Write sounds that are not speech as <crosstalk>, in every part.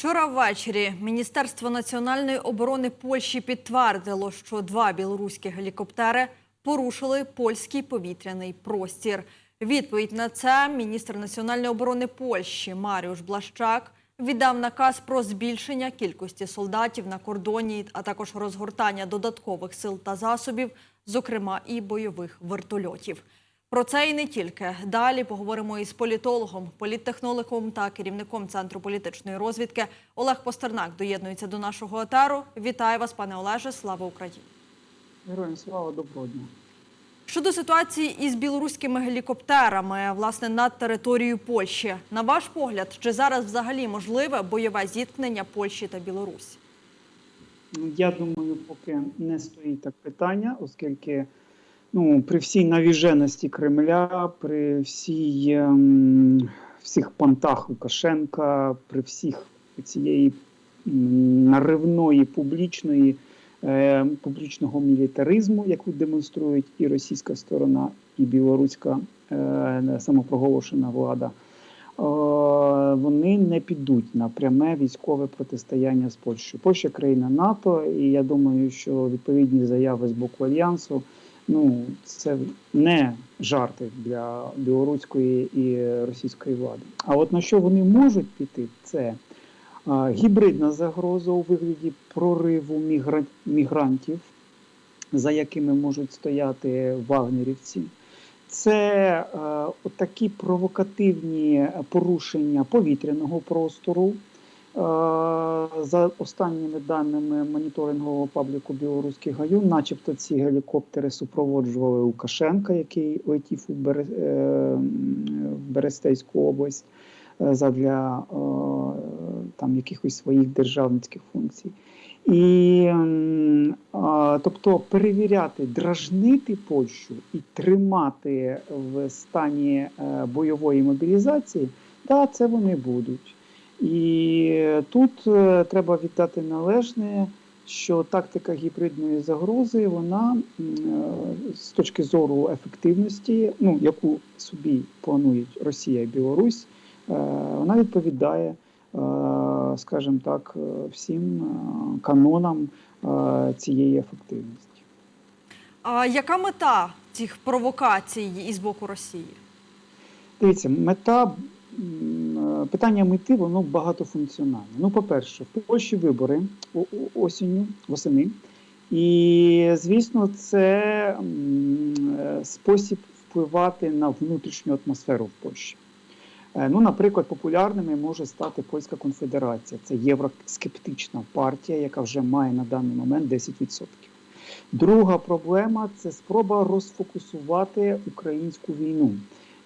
Вчора ввечері Міністерство національної оборони Польщі підтвердило, що два білоруські гелікоптери порушили польський повітряний простір. Відповідь на це міністр національної оборони Польщі Маріуш Блащак віддав наказ про збільшення кількості солдатів на кордоні, а також розгортання додаткових сил та засобів, зокрема і бойових вертольотів. Про це і не тільки. Далі поговоримо із політологом, політтехнологом та керівником Центру політичної розвідки Олег Постернак доєднується до нашого етеру. Вітаю вас, пане Олеже. Слава Україні! Героям слава доброго дня. Щодо ситуації із білоруськими гелікоптерами, власне, над територією Польщі, на ваш погляд, чи зараз взагалі можливе бойове зіткнення Польщі та Білорусі? Ну, Я думаю, поки не стоїть так питання, оскільки ну, при всій навіженості Кремля, при всій, ем, всіх понтах Лукашенка, при всіх цієї наривної публічної, е, публічного мілітаризму, яку демонструють і російська сторона, і білоруська е, самопроголошена влада. е, Вони не підуть на пряме військове протистояння з Польщею. Польща країна НАТО, і я думаю, що відповідні заяви з боку альянсу ну це не жарти для білоруської і російської влади. А от на що вони можуть піти, це а, гібридна загроза у вигляді прориву мігра... мігрантів, за якими можуть стояти вагнерівці. Це е, такі провокативні порушення повітряного простору. Е, за останніми даними моніторингового пабліку Білоруський гаю, начебто ці гелікоптери супроводжували Лукашенка, який летів у е, Берестейську область е, задля там якихось своїх державницьких функцій. І тобто перевіряти, дражнити Польщу і тримати в стані бойової мобілізації, да, це вони будуть. І тут е, треба віддати належне, що тактика гібридної загрози, вона е, з точки зору ефективності, ну яку собі планують Росія і Білорусь, е, вона відповідає, скажімо так, всім канонам цієї ефективності. А яка мета цих провокацій із боку Росії? Дивіться, мета питання мети воно багатофункціональне. Ну, по-перше, в Польщі вибори осінню, восени. І, звісно, це е, спосіб впливати на внутрішню атмосферу в Польщі. Е, Ну, наприклад, популярними може стати Польська конфедерація. Це євроскептична партія, яка вже має на даний момент 10%. Друга проблема це спроба розфокусувати українську війну.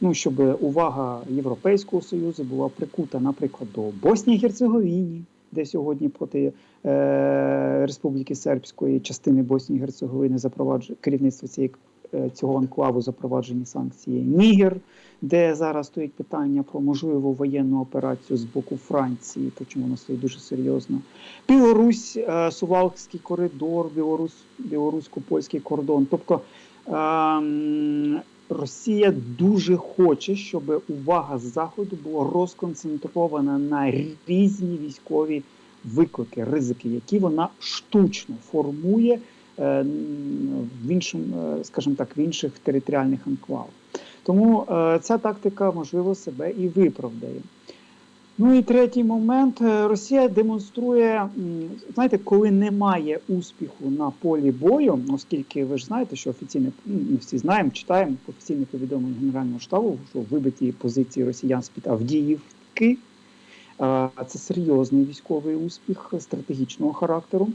Ну, щоб увага Європейського Союзу була прикута, наприклад, до Боснії Герцеговіні, де сьогодні проти е, Республіки Сербської частини Боснії і Герцеговини запроваджує керівництво цієї е, цього анклаву запроваджені санкції. Нігер, де зараз стоїть питання про можливу воєнну операцію з боку Франції, причому воно стоїть дуже серйозно. Білорусь, е, Сувалкський коридор, Білорусь, білорусько-польський кордон. Тобто ем, Росія дуже хоче, щоб увага Заходу була розконцентрована на різні військові виклики, ризики, які вона штучно формує е, в іншому, е, скажімо так, в інших територіальних анклавах. Тому е, ця тактика можливо себе і виправдає. Ну і третій момент. Е, Росія демонструє, знаєте, коли немає успіху на полі бою, оскільки ви ж знаєте, що офіційне, ну, ми всі знаємо, читаємо офіційне повідомлення Генерального штабу, що вибиті позиції росіян з-під Авдіївки. Е, Це серйозний військовий успіх стратегічного характеру.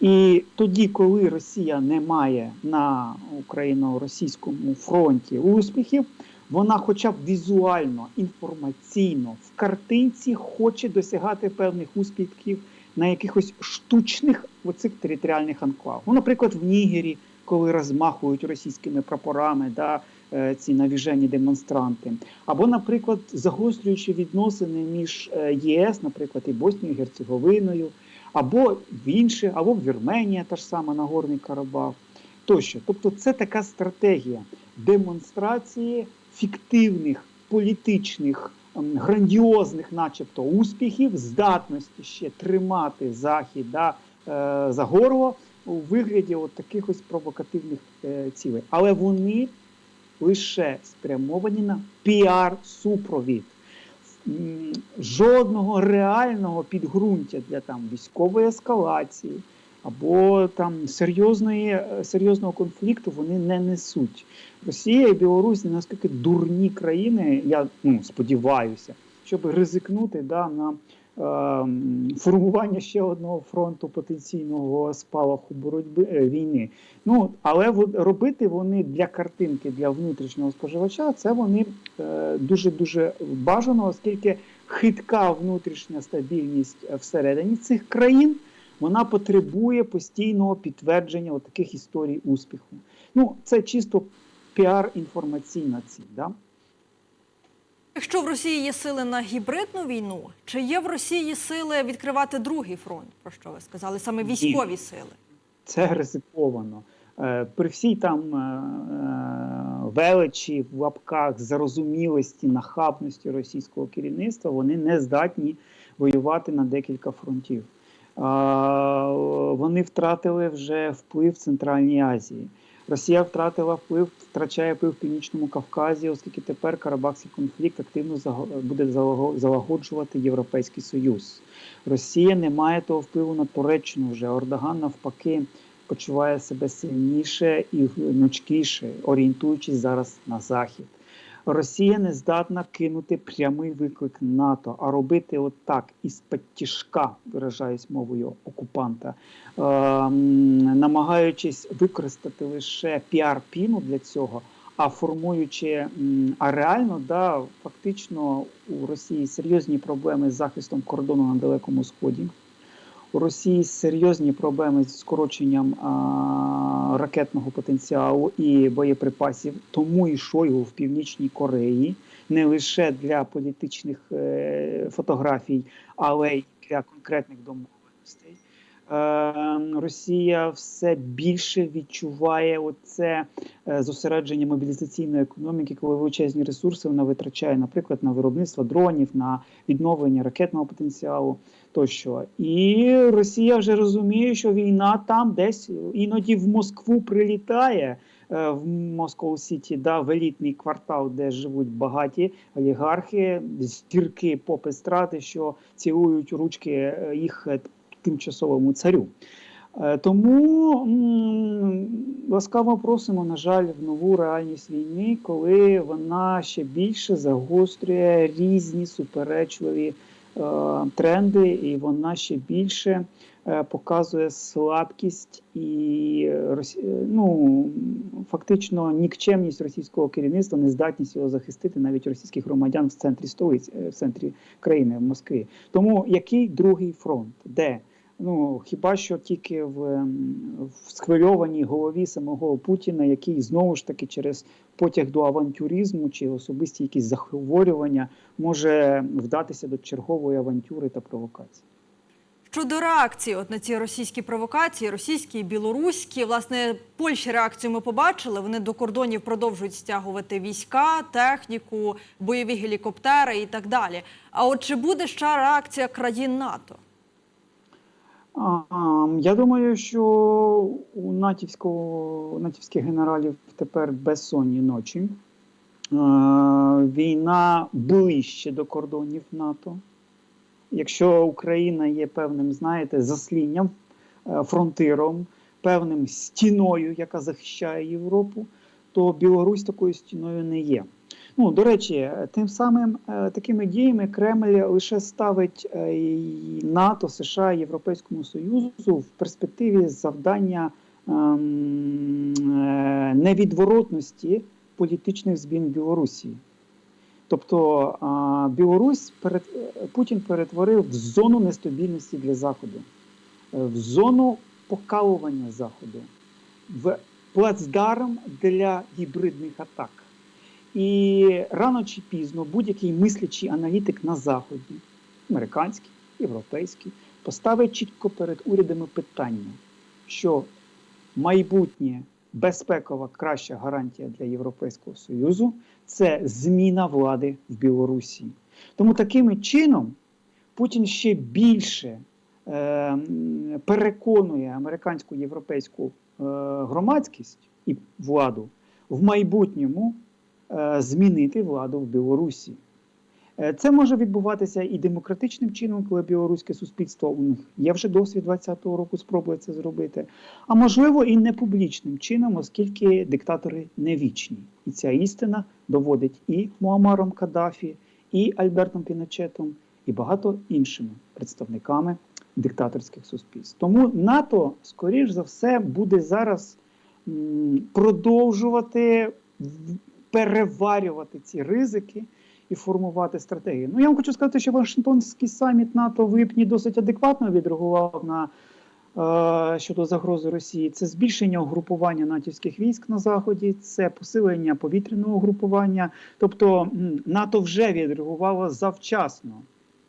І тоді, коли Росія не має на україно-російському фронті успіхів, вона, хоча б візуально, інформаційно в картинці хоче досягати певних успіхів на якихось штучних оцих територіальних анклавах. Ну, наприклад, в Нігері, коли розмахують російськими прапорами, да, е, ці навіжені демонстранти, або, наприклад, загострюючи відносини між е, ЄС, наприклад, і Боснією і Герцеговиною, або в інші, або в Вірменія, та ж сама Нагорний Карабах. Тощо, тобто, це така стратегія демонстрації фіктивних політичних ем, грандіозних, начебто, успіхів, здатності ще тримати захід да, е, за горло у вигляді от таких ось провокативних е, цілей. Але вони лише спрямовані на піар-супровід. Жодного реального підґрунтя для там військової ескалації або там серйозної, е, серйозного конфлікту вони не несуть. Росія і Білорусь наскільки дурні країни, я ну, сподіваюся, щоб ризикнути да, на е, формування ще одного фронту потенційного спалаху боротьби е, війни. Ну але робити вони для картинки для внутрішнього споживача це вони дуже дуже бажано, оскільки хитка внутрішня стабільність е, всередині цих країн вона потребує постійного підтвердження от таких історій успіху. Ну це чисто піар інформаційна ціль. Да? Якщо в Росії є сили на гібридну війну, чи є в Росії сили відкривати другий фронт? Про що ви сказали? Саме Ні. військові сили? це ризиковано. Е, При всій там е, е, величі в лапках зарозумілості, нахабності російського керівництва, вони не здатні воювати на декілька фронтів. Вони втратили вже вплив в Центральній Азії. Росія втратила вплив, втрачає вплив в Північному Кавказі, оскільки тепер Карабахський конфлікт активно буде залагоджувати Європейський Союз. Росія не має того впливу на Туреччину вже. Ордоган навпаки почуває себе сильніше і гнучкіше, орієнтуючись зараз на захід. Росія не здатна кинути прямий виклик НАТО, а робити отак із-під тяжка, виражаюсь мовою окупанта, ем, намагаючись використати лише піар-піну для цього, а формуючи, а реально, да, фактично у Росії серйозні проблеми з захистом кордону на Далекому Сході. У Росії серйозні проблеми з скороченням а, ракетного потенціалу і боєприпасів. Тому і Шойгу в Північній Кореї не лише для політичних е, фотографій, але й для конкретних домовленостей. Е, Росія все більше відчуває оце е, зосередження мобілізаційної економіки, коли величезні ресурси вона витрачає, наприклад, на виробництво дронів, на відновлення ракетного потенціалу тощо. І Росія вже розуміє, що війна там десь іноді в Москву прилітає. е, В Москов Сіті, да, в елітний квартал, де живуть багаті олігархи, зірки попи страти, що цілують ручки е, їх е, тимчасовому царю. Тому ласкаво просимо, на жаль, в нову реальність війни, коли вона ще більше загострює різні суперечливі тренди, і вона ще більше е, показує слабкість і е, е, ну, фактично нікчемність російського керівництва, нездатність його захистити навіть російських громадян в центрі столиці, е, в центрі країни в Москві. Тому який другий фронт? Де? Ну хіба що тільки в, ем, в схвильованій голові самого Путіна, який знову ж таки через потяг до авантюризму чи особисті якісь захворювання може вдатися до чергової авантюри та провокації. Щодо реакції от на ці російські провокації, російські і білоруські, власне, Польщі реакцію ми побачили. Вони до кордонів продовжують стягувати війська, техніку, бойові гелікоптери і так далі. А от чи буде ще реакція країн НАТО? Я думаю, що у натівського, натівських генералів тепер безсонні ночі. Е, Війна ближче до кордонів НАТО. Якщо Україна є певним, знаєте, заслінням, е, фронтиром, певним стіною, яка захищає Європу, то Білорусь такою стіною не є. Ну, до речі, тим самим е, такими діями Кремль лише ставить е, НАТО, США, Європейському Союзу в перспективі завдання ем, е, невідворотності політичних змін Білорусі. Тобто Білорусь перед Путін перетворив в зону нестабільності для Заходу, в зону покалування Заходу, в плацдарм для гібридних атак. І рано чи пізно будь-який мислячий аналітик на Заході, американський, європейський, поставить чітко перед урядами питання, що майбутнє безпекова краща гарантія для Європейського Союзу це зміна влади в Білорусі. Тому таким чином Путін ще більше е, переконує американську європейську е, громадськість і владу в майбутньому змінити владу в Білорусі. Е, Це може відбуватися і демократичним чином, коли білоруське суспільство у них є вже досвід 20-го року, спробує це зробити. А можливо, і не публічним чином, оскільки диктатори не вічні. І ця істина доводить і Муамаром Каддафі, і Альбертом Піночетом, і багато іншими представниками диктаторських суспільств. Тому НАТО, скоріш за все, буде зараз продовжувати переварювати ці ризики і формувати стратегію. Ну я вам хочу сказати, що Вашингтонський саміт НАТО в липні досить адекватно відреагував на е, щодо загрози Росії. Це збільшення угрупування натівських військ на заході, це посилення повітряного угрупування. Тобто НАТО вже відреагувало завчасно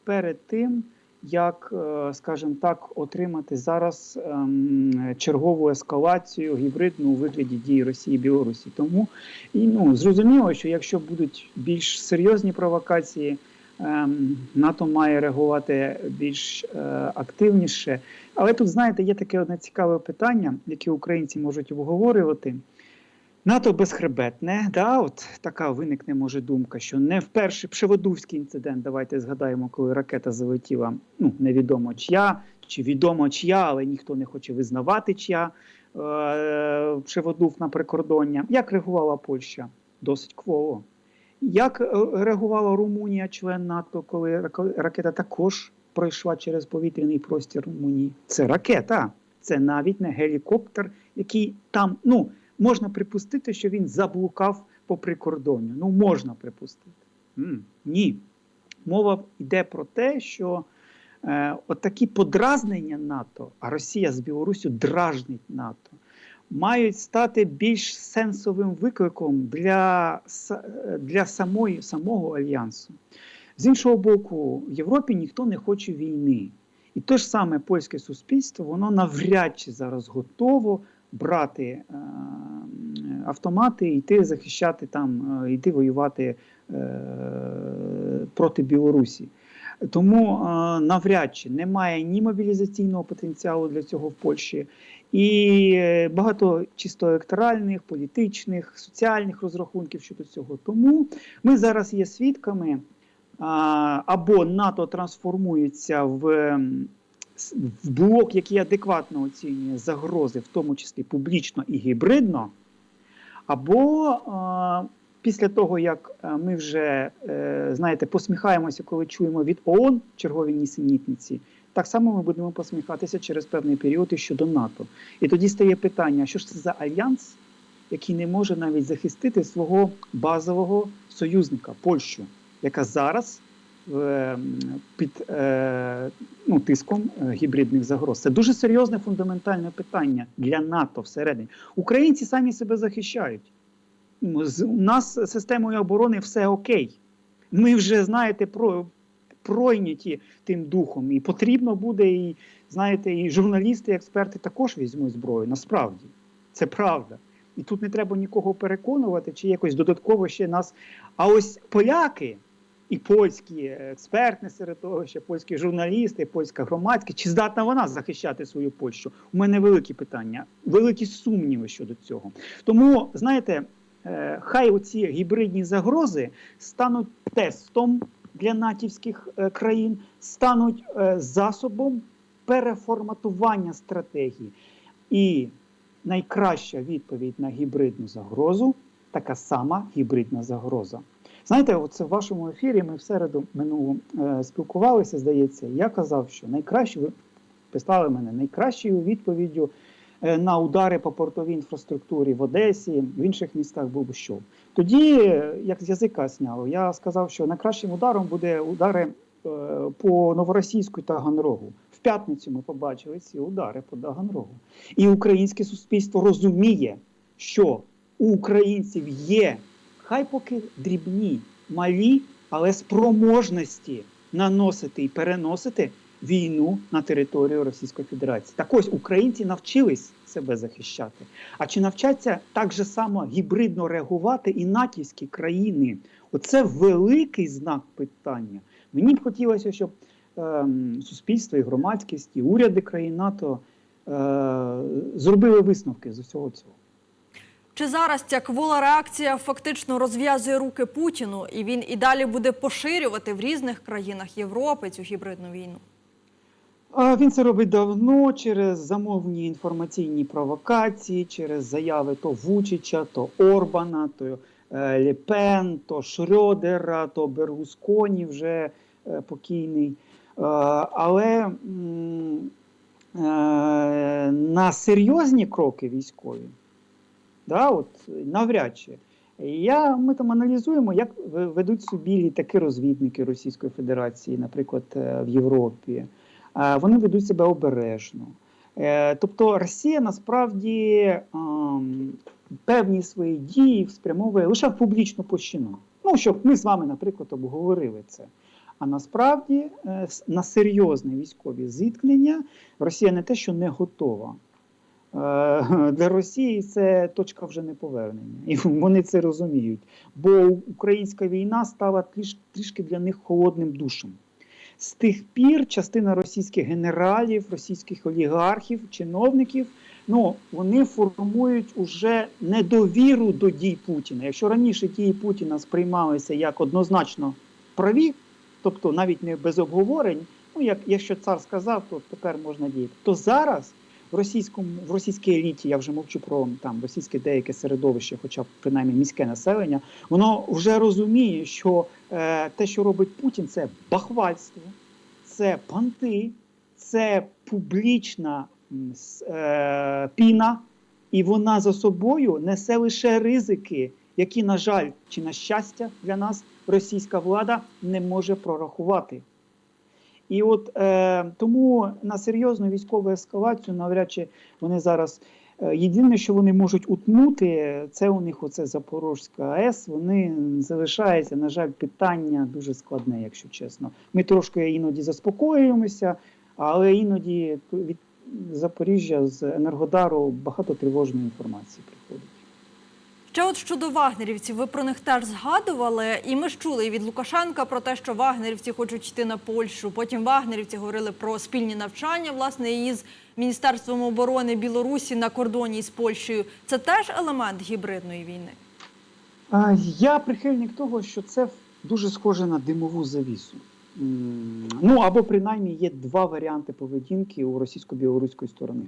перед тим. Як, е, скажімо так, отримати зараз ем, чергову ескалацію гібридну у вигляді дій Росії і Білорусі. Тому і ну зрозуміло, що якщо будуть більш серйозні провокації, ем, НАТО має реагувати більш е, активніше. Але тут, знаєте, є таке одне цікаве питання, яке українці можуть обговорювати. НАТО безхребетне, да, от така виникне може думка, що не вперше Пшеводувський інцидент. Давайте згадаємо, коли ракета залетіла. Ну невідомо чия, чи відомо чия, але ніхто не хоче визнавати чия е, Пшеводув на прикордоння. Як реагувала Польща? Досить кволо. Як е, реагувала Румунія, член НАТО, коли ракета також пройшла через повітряний простір Румунії? Це ракета, це навіть не гелікоптер, який там, ну можна припустити, що він заблукав по прикордонню. Ну, можна припустити. Ні. Мова йде про те, що е, от такі подразнення НАТО, а Росія з Білоруссю дражнить НАТО, мають стати більш сенсовим викликом для, е, для самої, самого альянсу. З іншого боку, в Європі ніхто не хоче війни. І те ж саме польське суспільство, воно навряд чи зараз готово брати е, автомати йти захищати там, е, йти воювати е, проти Білорусі. Тому навряд чи немає ні мобілізаційного потенціалу для цього в Польщі, і багато чисто електоральних, політичних, соціальних розрахунків щодо цього. Тому ми зараз є свідками або НАТО трансформується в блок, який адекватно оцінює загрози, в тому числі публічно і гібридно, або а, після того, як е, ми вже е, знаєте, посміхаємося, коли чуємо від ООН чергові нісенітниці, так само ми будемо посміхатися через певний період і щодо НАТО. І тоді стає питання: що ж це за альянс, який не може навіть захистити свого базового союзника Польщу, яка зараз е, під е, ну, тиском е, гібридних загроз. Це дуже серйозне фундаментальне питання для НАТО всередині. Українці самі себе захищають. У нас системою оборони все окей. Ми вже, знаєте, про, пройняті тим духом. І потрібно буде, і знаєте, і журналісти, і експерти також візьмуть зброю. Насправді, це правда. І тут не треба нікого переконувати, чи якось додатково ще нас. А ось поляки і польські експертне середовище, польські журналісти, польська громадськість, чи здатна вона захищати свою Польщу? У мене великі питання, великі сумніви щодо цього. Тому, знаєте, е, хай оці гібридні загрози стануть тестом для натівських е, країн, стануть е, засобом переформатування стратегії. І найкраща відповідь на гібридну загрозу така сама гібридна загроза. Знаєте, оце в вашому ефірі ми в середу минулу е, спілкувалися, здається. Я казав, що найкраще ви писали мене найкращою відповіддю е, на удари по портовій інфраструктурі в Одесі, в інших містах був що. Тоді, е, як з язика зняло, я сказав, що найкращим ударом буде удари е, по новоросійську та Ганрогу. В п'ятницю ми побачили ці удари по Таганрогу. І українське суспільство розуміє, що у українців є, хай поки дрібні, малі, але спроможності наносити і переносити війну на територію Російської Федерації. Так ось українці навчились себе захищати. А чи навчаться так же само гібридно реагувати і натівські країни? Оце великий знак питання. Мені б хотілося, щоб ем, суспільство і громадськість, і уряди країн НАТО е, зробили висновки з усього цього. Чи зараз ця квола реакція фактично розв'язує руки Путіну, і він і далі буде поширювати в різних країнах Європи цю гібридну війну? Він це робить давно через замовні інформаційні провокації, через заяви то Вучича, то Орбана, то е, Лепен, то Шрёдера, то Бергусконі вже е, покійний. Е, Але на серйозні кроки військові, да, от, навряд чи. Я, ми там аналізуємо, як ведуть собі літаки розвідники Російської Федерації, наприклад, е, в Європі. Е, Вони ведуть себе обережно. Е, Тобто Росія насправді ем, певні свої дії спрямовує лише в публічну площину. Ну, щоб ми з вами, наприклад, обговорили це. А насправді на серйозне військові зіткнення Росія не те, що не готова. Е, <laughs> Для Росії це точка вже неповернення. І вони це розуміють. Бо українська війна стала трішки для них холодним душем. З тих пір частина російських генералів, російських олігархів, чиновників, ну вони формують уже недовіру до дій Путіна. Якщо раніше дії Путіна сприймалися як однозначно праві, тобто навіть не без обговорень, ну як якщо цар сказав, то тепер можна діяти. То зараз в російському в російській еліті, я вже мовчу про там російське деяке середовище, хоча б принаймні міське населення, воно вже розуміє, що е, те, що робить Путін, це бахвальство, це панти, це публічна е, піна, і вона за собою несе лише ризики, які, на жаль, чи на щастя для нас російська влада не може прорахувати. І от е, тому на серйозну військову ескалацію навряд чи вони зараз. е, Єдине, що вони можуть утнути, це у них оце Запорозька АЕС. Вони залишається, на жаль, питання дуже складне, якщо чесно. Ми трошки іноді заспокоюємося, але іноді від Запоріжжя з Енергодару багато тривожної інформації. Ще от щодо вагнерівців, ви про них теж згадували, і ми ж чули від Лукашенка про те, що вагнерівці хочуть йти на Польщу. Потім вагнерівці говорили про спільні навчання, власне, із Міністерством оборони Білорусі на кордоні з Польщею. Це теж елемент гібридної війни. Я прихильник того, що це дуже схоже на димову завісу. Ну або принаймні є два варіанти поведінки у російсько-білоруської сторони.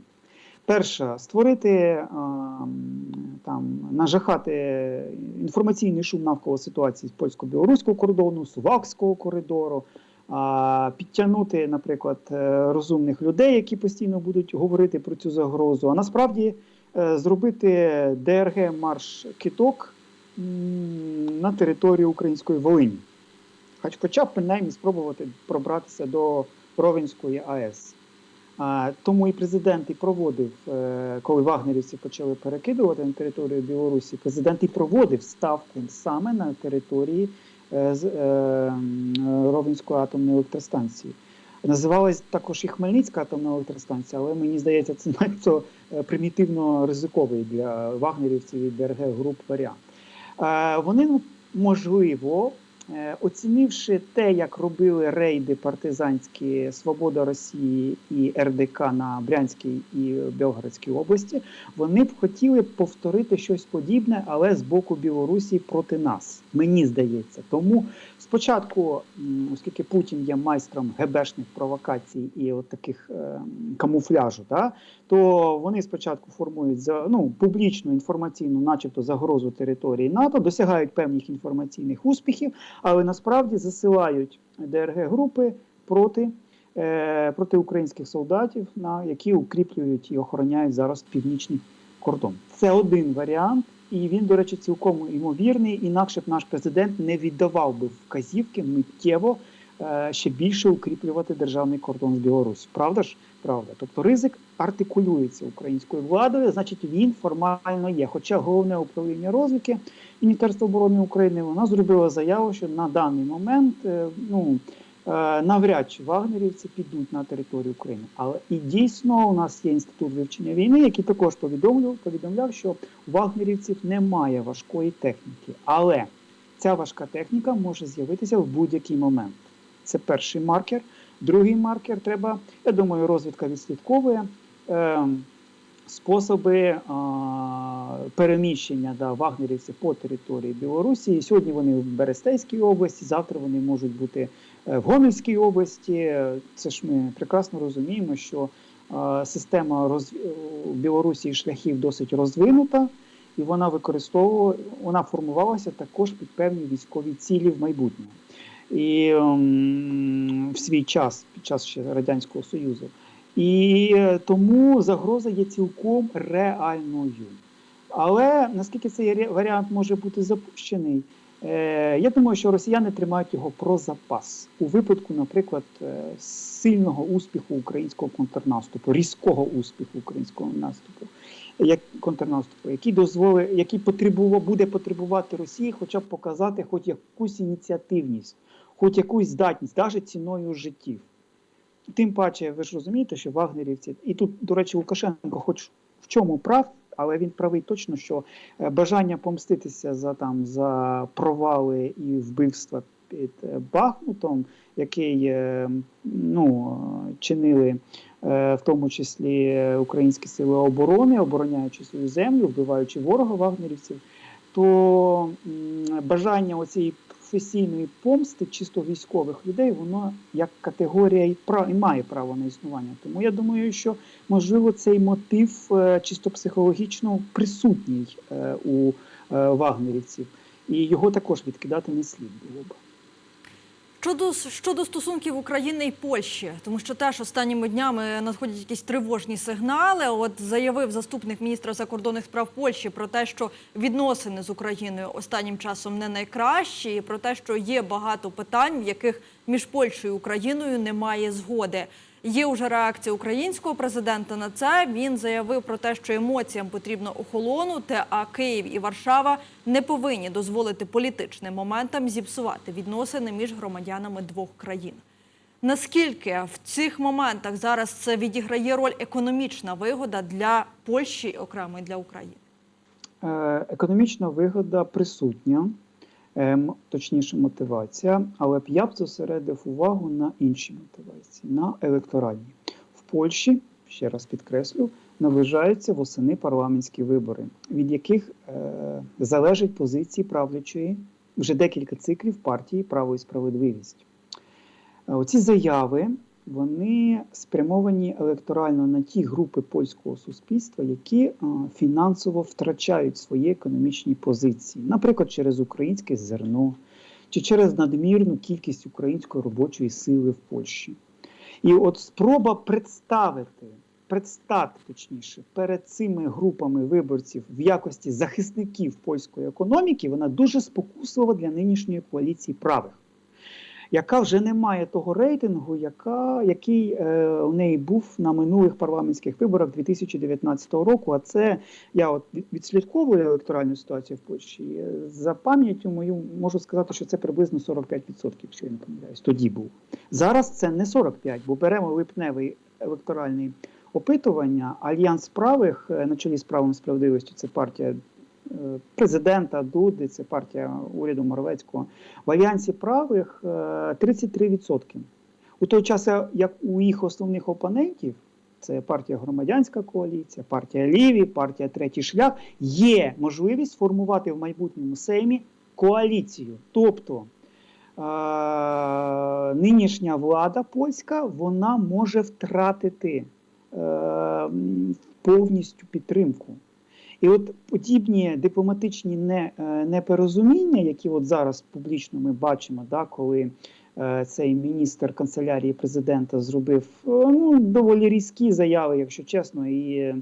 Перша створити там нажахати інформаційний шум навколо ситуації з польсько-білоруського кордону, сувакського коридору, підтягнути, наприклад, е, розумних людей, які постійно будуть говорити про цю загрозу. А насправді е, зробити ДРГ марш киток на територію української Волині. Хоч, хоча б принаймні спробувати пробратися до Ровенської АЕС. Тому і президент і проводив, е, коли вагнерівці почали перекидувати на територію Білорусі, президент і проводив ставку саме на території е, е, Ровенської атомної електростанції. Називалась також і Хмельницька атомна електростанція, але мені здається, це <laughs> надто примітивно ризиковий для вагнерівців і ДРГ груп варіант. Вони ну, можливо, оцінивши те, як робили рейди партизанські Свобода Росії і РДК на Брянській і Белгородській області, вони б хотіли повторити щось подібне, але з боку Білорусі проти нас. Мені здається. Тому спочатку, оскільки Путін є майстром ГБшних провокацій і от таких е, камуфляжу, да, то вони спочатку формують за ну публічну інформаційну, начебто, загрозу території НАТО, досягають певних інформаційних успіхів, але насправді засилають ДРГ групи проти. е, Проти українських солдатів, на які укріплюють і охороняють зараз північний кордон. Це один варіант, і він, до речі, цілком ймовірний. Інакше б наш президент не віддавав би вказівки миттєво ще більше укріплювати державний кордон з Білорусі. Правда ж? Правда. Тобто ризик артикулюється українською владою, значить він формально є. Хоча головне управління розвідки Міністерства оборони України воно зробило заяву, що на даний момент е, ну. е, Навряд чи вагнерівці підуть на територію України, але і дійсно у нас є інститут вивчення війни, який також повідомляв, повідомляв, що у вагнерівців немає важкої техніки, але ця важка техніка може з'явитися в будь-який момент. Це перший маркер. Другий маркер треба, я думаю, розвідка відслідковує е, способи е, переміщення да, вагнерівців по території Білорусі. Сьогодні вони в Берестейській області, завтра вони можуть бути е, в Гомельській області. Це ж ми прекрасно розуміємо, що е, система роз... у Білорусі шляхів досить розвинута, і вона використовувала, вона формувалася також під певні військові цілі в майбутньому. І ем, в свій час, під час ще Радянського Союзу. І е, тому загроза є цілком реальною. Але наскільки цей варіант може бути запущений, е, я думаю, що росіяни тримають його про запас у випадку, наприклад, е, сильного успіху українського контрнаступу, різкого успіху українського наступу, як контрнаступу, який дозволить, який потребував, буде потребувати Росії, хоча б показати хоч якусь ініціативність, хоч якусь здатність, навіть ціною життів. Тим паче, ви ж розумієте, що вагнерівці, і тут, до речі, Лукашенко, хоч в чому прав, але він правий точно, що е, бажання помститися за там за провали і вбивства під е, Бахмутом, який е, ну, чинили в тому числі українські сили оборони, обороняючи свою землю, вбиваючи ворога вагнерівців, то бажання оцієї професійної помсти чисто військових людей, воно як категорія і має право на існування. Тому я думаю, що можливо цей мотив е, чисто психологічно присутній е, у е, вагнерівців, і його також відкидати не слід було б. Щодо щодо стосунків України і Польщі, тому що теж останніми днями надходять якісь тривожні сигнали. От заявив заступник міністра закордонних справ Польщі про те, що відносини з Україною останнім часом не найкращі, і про те, що є багато питань, в яких між Польщею і Україною немає згоди. Є вже реакція українського президента на це. Він заявив про те, що емоціям потрібно охолонути, а Київ і Варшава не повинні дозволити політичним моментам зіпсувати відносини між громадянами двох країн. Наскільки в цих моментах зараз це відіграє роль економічна вигода для Польщі окремо і для України? Е, Економічна вигода присутня, точніше мотивація, але б я б зосередив увагу на іншій мотивації, на електоральній. В Польщі, ще раз підкреслю, наближаються восени парламентські вибори, від яких е, залежать позиції правлячої вже декілька циклів партії Право і справедливість. Е, Оці заяви вони спрямовані електорально на ті групи польського суспільства, які е, фінансово втрачають свої економічні позиції, наприклад, через українське зерно чи через надмірну кількість української робочої сили в Польщі. І от спроба представити, предстати точніше, перед цими групами виборців в якості захисників польської економіки, вона дуже спокуслива для нинішньої коаліції правих яка вже не має того рейтингу, яка, який е, у неї був на минулих парламентських виборах 2019 року. А це я от від- відслідковую електоральну ситуацію в Польщі. Е, За пам'яттю мою можу сказати, що це приблизно 45%, якщо я не помиляюсь. Тоді був. Зараз це не 45%, бо беремо липневий електоральний опитування. Альянс правих е, на чолі з правом і справедливістю це партія президента Дуди, це партія уряду Моровецького. В альянсі правих е, 33%. У той час, е, як у їх основних опонентів, це партія громадянська коаліція, партія Ліві, партія Третій шлях, є можливість сформувати в майбутньому сеймі коаліцію. Тобто е, нинішня влада польська вона може втратити е, повністю підтримку. І от подібні дипломатичні е, непорозуміння, які от зараз публічно ми бачимо, да, коли е, цей міністр канцелярії президента зробив е, ну, доволі різкі заяви, якщо чесно, і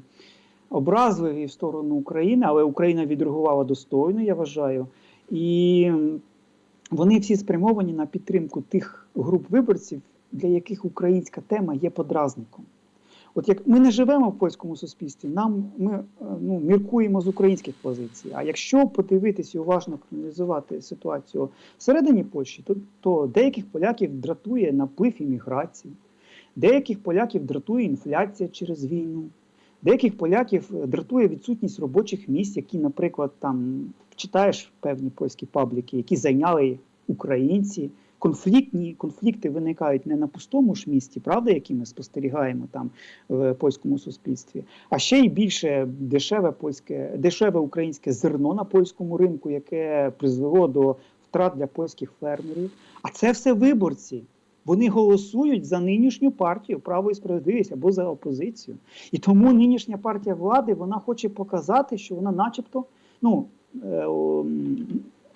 образливі в сторону України, але Україна відреагувала достойно, я вважаю. І вони всі спрямовані на підтримку тих груп виборців, для яких українська тема є подразником. От як ми не живемо в польському суспільстві, нам ми е, ну, міркуємо з українських позицій. А якщо подивитись і уважно проаналізувати ситуацію всередині Польщі, то, то деяких поляків дратує наплив імміграції, деяких поляків дратує інфляція через війну, деяких поляків е, дратує відсутність робочих місць, які, наприклад, там читаєш певні польські пабліки, які зайняли українці. Конфліктні конфлікти виникають не на пустому ж місці, правда, які ми спостерігаємо там в польському суспільстві, а ще й більше дешеве польське, дешеве українське зерно на польському ринку, яке призвело до втрат для польських фермерів. А це все виборці. Вони голосують за нинішню партію право і справедливість або за опозицію. І тому нинішня партія влади вона хоче показати, що вона, начебто, ну е,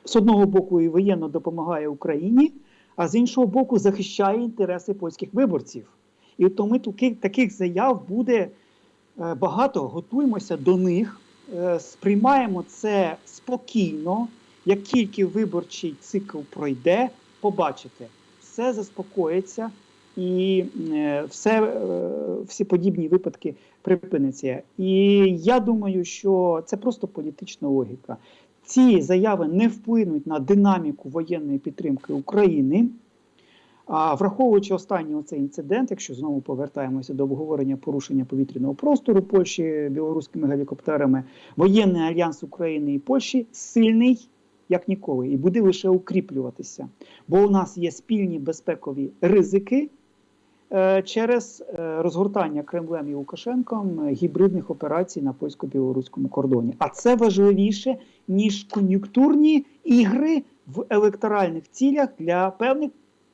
з одного боку і воєнно допомагає Україні, а з іншого боку захищає інтереси польських виборців. І тому таких, таких заяв буде е, багато. Готуємося до них, е, сприймаємо це спокійно. Як тільки виборчий цикл пройде, побачите, все заспокоїться і е, все, всі подібні випадки припиняться. І я думаю, що це просто політична логіка. Ці заяви не вплинуть на динаміку воєнної підтримки України. А враховуючи останній оцей інцидент, якщо знову повертаємося до обговорення порушення повітряного простору Польщі білоруськими гелікоптерами, воєнний альянс України і Польщі сильний як ніколи, і буде лише укріплюватися. Бо у нас є спільні безпекові ризики через е, розгортання Кремлем і Лукашенком е, гібридних операцій на польсько-білоруському кордоні. А це важливіше ніж кон'юнктурні ігри в електоральних цілях для певних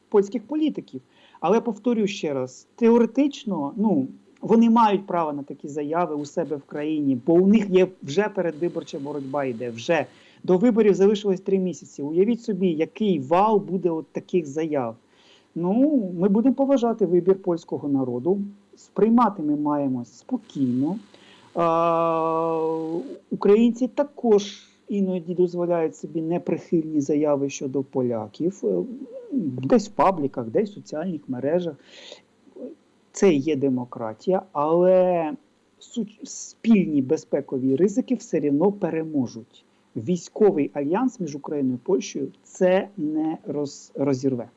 польських політиків. Але повторю ще раз: теоретично, ну. Вони мають право на такі заяви у себе в країні, бо у них є вже передвиборча боротьба йде. Вже до виборів залишилось три місяці. Уявіть собі, який вал буде от таких заяв. Ну, ми будемо поважати вибір польського народу. Сприймати ми маємо спокійно. Українці також іноді дозволяють собі неприхильні заяви щодо поляків, е, десь в пабліках, десь в соціальних мережах. Це є демократія, але спільні безпекові ризики все одно переможуть. Військовий альянс між Україною і Польщею це не роз, розірве.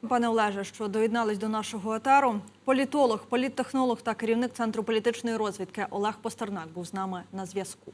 Пане Олеже, що доєднались до нашого етеру. Політолог, політтехнолог та керівник центру політичної розвідки Олег Постернак був з нами на зв'язку.